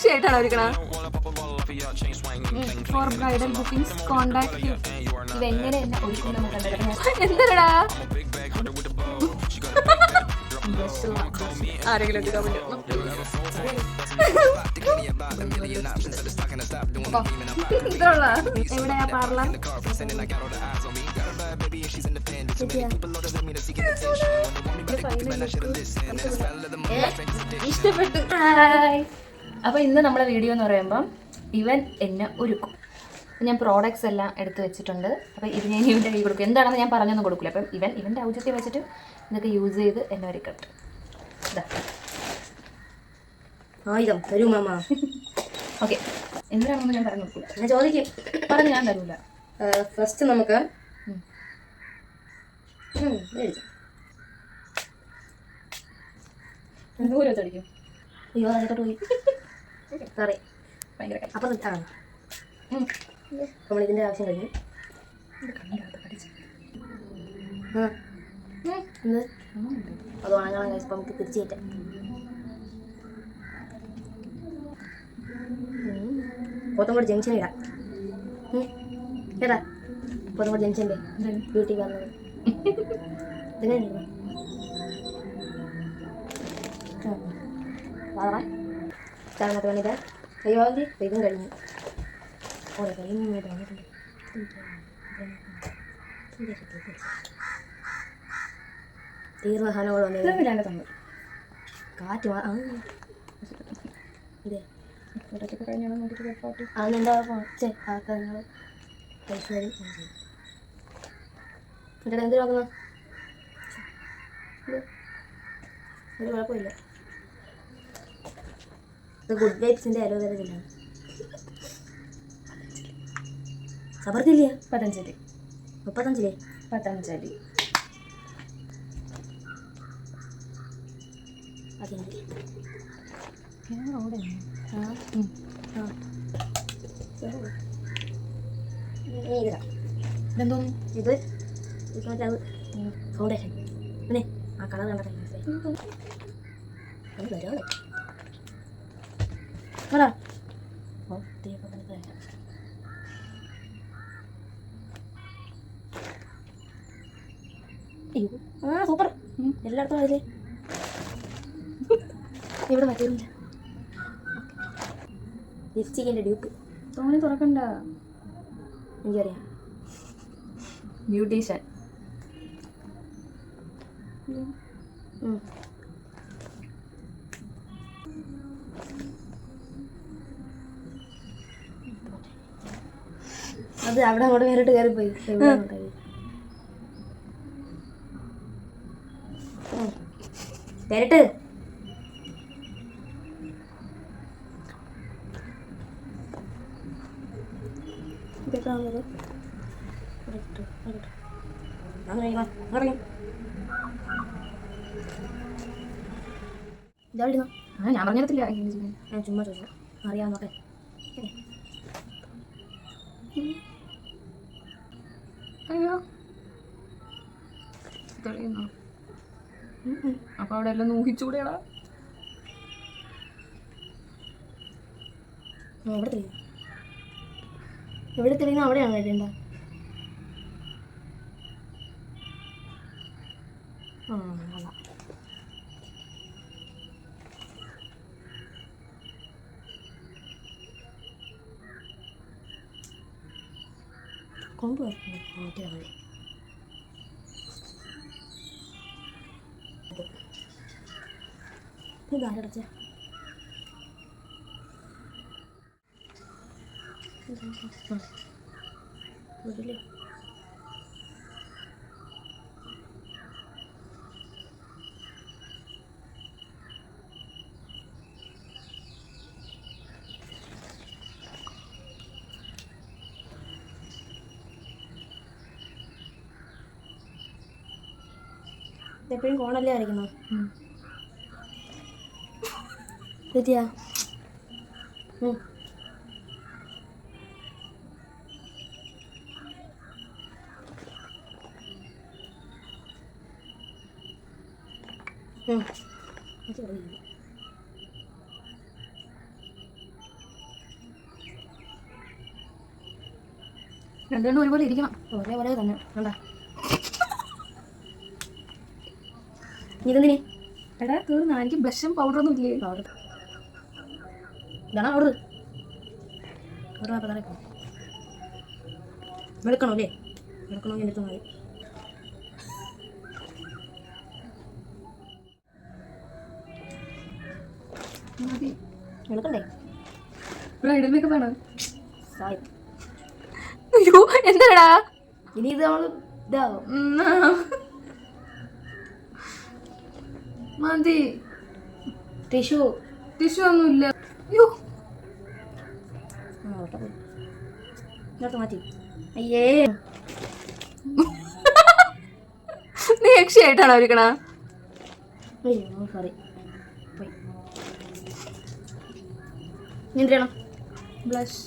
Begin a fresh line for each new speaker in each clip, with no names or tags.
Sexy ആയിട്ടാണ് ഒരുക്കണ for bridal bookings contact എന്തരടാ ആരെങ്കിലും. എവിടെയാ പാർലർ
ഇഷ്ടപ്പെട്ടു. ഹായ് അപ്പൊ ഇന്ന് നമ്മളെ വീഡിയോ എന്ന് പറയുമ്പം ഇവൻ എന്നെ ഒരുക്കും. അപ്പൊ ഞാൻ പ്രോഡക്ട്സ് എല്ലാം എടുത്ത് വെച്ചിട്ടുണ്ട്. അപ്പോൾ ഇത് ഞാൻ ഇവന്റെ കൈ കൊടുക്കും. എന്താണെന്ന് ഞാൻ പറഞ്ഞൊന്നും കൊടുക്കില്ല. അപ്പം ഇവൻ ഇവന്റെ ഔചിത്യം വെച്ചിട്ട് ഇതൊക്കെ യൂസ് ചെയ്ത് എന്നെ ഒരുക്കട്ടെ. ഇതാ
ആയുധം തരൂ മാമ.
ഓക്കെ എന്തിനാണെന്ന് ഞാൻ പറഞ്ഞു കൊടുക്കില്ല
ഞാൻ ചോദിക്കും.
പറഞ്ഞ് ഞാൻ തരൂല.
ഫസ്റ്റ് നമുക്ക്.
ദൂരം അടിക്കും.
അയ്യോ അതിലോട്ട് പോയി. സോറി
ഭയങ്കര കൈ.
അപ്പം നമ്മൾ ഇതിന്റെ ആവശ്യം കഴിഞ്ഞു. അത് ഉണങ്ങാൻ കഴിച്ചപ്പോൾ നമുക്ക് തിരിച്ചു കയറ്റാം പോത്തങ്കോട് ജംഗ്ഷൻ ഇടാം. കേട്ടാ? പോത്തങ്കോട്
ജംഗ്ഷന്റെ
ബ്യൂട്ടി പാർലർ. ഇതെങ്ങനെ വളരെ ചാറിനകത്ത് വേണ്ടിയിട്ട് അയ്യോ അത് ഇതും കഴിഞ്ഞു. ഓരോ കഴിഞ്ഞു
തന്നു.
കാറ്റ് ഇതേ. എന്നിട്ട് എന്ത് നോക്കുന്ന ഒരു കുഴപ്പമില്ല ഗുഡ് വൈബ്സിന്റെ അലോവേര ജെല്ലാണ് സബർത്തില്ല
പതഞ്ജലി.
മുപ്പത്തഞ്ചില്ലേ
പതഞ്ജലി.
നീ ഇതാ ഇത്? ഇത് മറ്റേ അത്. ഫൗണ്ടേഷൻ പിന്നെ ആ കളർ കണ്ടോ മനസ്സിലായി. അത് വരോളെ പറ. ആ സൂപ്പർ. എല്ലായിടത്തും അതിൽ ഇവിടെ മറ്റേതില്ല ലിപ്സ്റ്റിക്കിന്റെ ഡ്യൂപ്പ്
തോണി തുറക്കണ്ട.
എനിക്കറിയാം.
ബ്യൂട്ടീഷ്യൻ.
അത് അവിടെ അങ്ങോട്ട് നേരിട്ട് കയറി. പോയി നേരിട്ട്
ഞാൻ പറഞ്ഞിടത്തില്ല
ഞാൻ ചുമ്മാ ചോദിച്ചു അറിയാവുന്നോട്ടെ
അയ്യോ. തെളിയുന്നു അപ്പൊ അവിടെ എല്ലാം ഊഹിച്ചൂടെയാടാ
എവിടെ തെളിയും എവിടെ തെളിയുന്ന അവിടെയാണ് വരേണ്ട ആ. 黄瓜嗯好这样的那这个酱嗯嗯。我 എപ്പോഴും ഫോണല്ലേ കളിക്കുന്നു വിദ്യ.
രണ്ടുപേരും ഒരുപോലെ ഇരിക്കണം.
ഒരേപോലെ തന്നെ. വേണ്ട ഇതെന്തിനി?
എടാ തീർന്ന എനിക്ക് ബ്ലഷും പൗഡറൊന്നും ഇല്ലേ
പൗഡർ ഇതാണ് വെളുക്കണോ അല്ലേ? വെളുക്കണോ വെളുക്കണ്ടേ?
ബ്രൈഡൽ മേക്കപ്പ് ആണ്
അയ്യോ എന്താടാ?
ഇനി ഇത് നമ്മൾ ഇതാവും?
മതി.
ടിഷ്യൂ.
ടിഷ്യൂ ഒന്നുമില്ല. അയ്യോ
ഇങ്ങോട്ട് മാറ്റി. അയ്യേ.
നീ രക്ഷയായിട്ടാണോ ഇരിക്കണ?
അയ്യോ സോറി പോയി. എന്ത് ചെയ്യണം?
ബ്ലഷ്.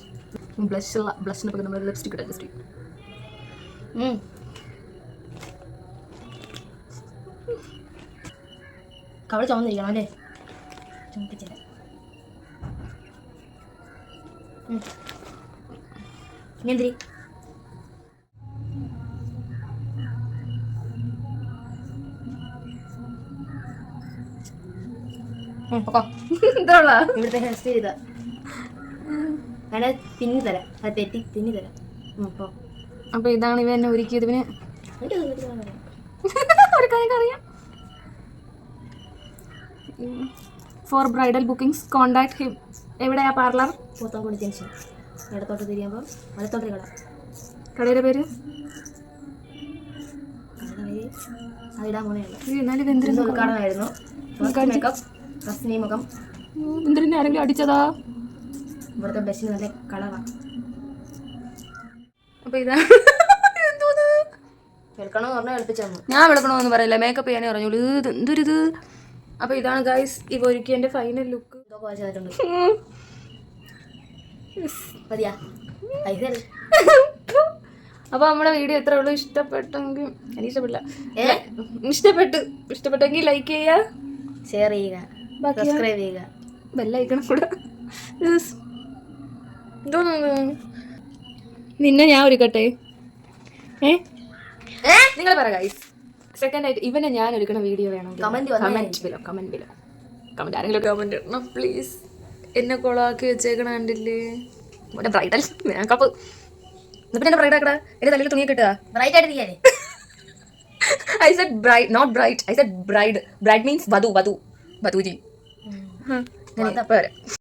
ബ്ലഷ് ബ്ലഷിനെ പകരം നമ്മൾ ലിപ്സ്റ്റിക് ഇട്ട് അഡ്ജസ്റ്റ്
കവൾ ചുമന്നിരിക്കണം അല്ലേ? ചുമപ്പിച്ചില്ല ഇനി എന്തിരി ഇവിടുത്തെ ഹെയർ സ്റ്റൈൽ ഇതാ. വേണേ പിന്നി തരാം. അത് തെറ്റി പിന്നി തരാം. ഉം, പോ
അപ്പൊ ഇതാണ് ഇവ എന്നെ ഒരുക്കിയത്
അറിയാം.
ഒരു കാര്യം അറിയാം for bridal bookings contact him എവിടെയാ പാർലർ
പോത്താൻകുടി ജംഗ്ഷൻ. ഇടത്തോട്ട് തിരിയുമ്പോൾ വലത്തോട്ട് കട.
കടയുടെ പേര്? ആരെങ്കിലും അടിച്ചതാ?
ഇവിടുത്തെ ബസ്സിന് നല്ല കളറാണ്
അപ്പൊ
ഇതാ. പറഞ്ഞാൽ
ഞാൻ വിളിക്കണോന്ന് പറയില്ല. മേക്കപ്പ് ചെയ്യാനേ പറഞ്ഞോളൂ. ഇത് എന്തൊരിത്? അപ്പൊ ഇതാണ് ഗൈസ് ഇവ ഒരുക്കി എന്റെ ഫൈനൽ ലുക്ക്
ഇതൊക്കെ വായിച്ചു തന്നിട്ടുണ്ട് മതിയാ. പൈസ തരും.
അപ്പൊ നമ്മുടെ വീഡിയോ എത്ര ഉള്ളൂ. ഇഷ്ടപ്പെട്ടെങ്കിൽ എനിക്ക് ഇഷ്ടപ്പെട്ടില്ല ഇഷ്ടപ്പെട്ടു. ഇഷ്ടപ്പെട്ടെങ്കിൽ ലൈക്ക് ചെയ്യുക.
ഷെയർ ചെയ്യുക. സബ്സ്ക്രൈബ് ചെയ്യുക.
ബെല്ലൈക്കണം കൂടെ. നിന്നെ ഞാൻ ഒരുക്കട്ടെ. ഏ? നിങ്ങൾ പറ ഗൈസ് സെക്കൻഡ് ആയിട്ട് ഇവനെ ഞാൻ എടുക്കുന്ന വീഡിയോ വേണം. Comment below comment below comment ആരെങ്കിലും കമന്റ് ഇടണം പ്ലീസ് എന്നെ കൊളാക്കി വെച്ചേക്കണ കണ്ടില്ലേ? ഇവിടെ ബ്രൈഡൽ കപ്പ് എന്നിട്ട് എന്നെ ബ്രൈഡ് ആക്കടാ എന്റെ തലയിൽ തുണി കിട്ടുക
ബ്രൈറ്റ് ആയിട്ട്
I said bride not bright I said bride bride means വധു വധു. വധുജി.
ഉം.
ഞാൻ ഇപ്പൊ വരാം.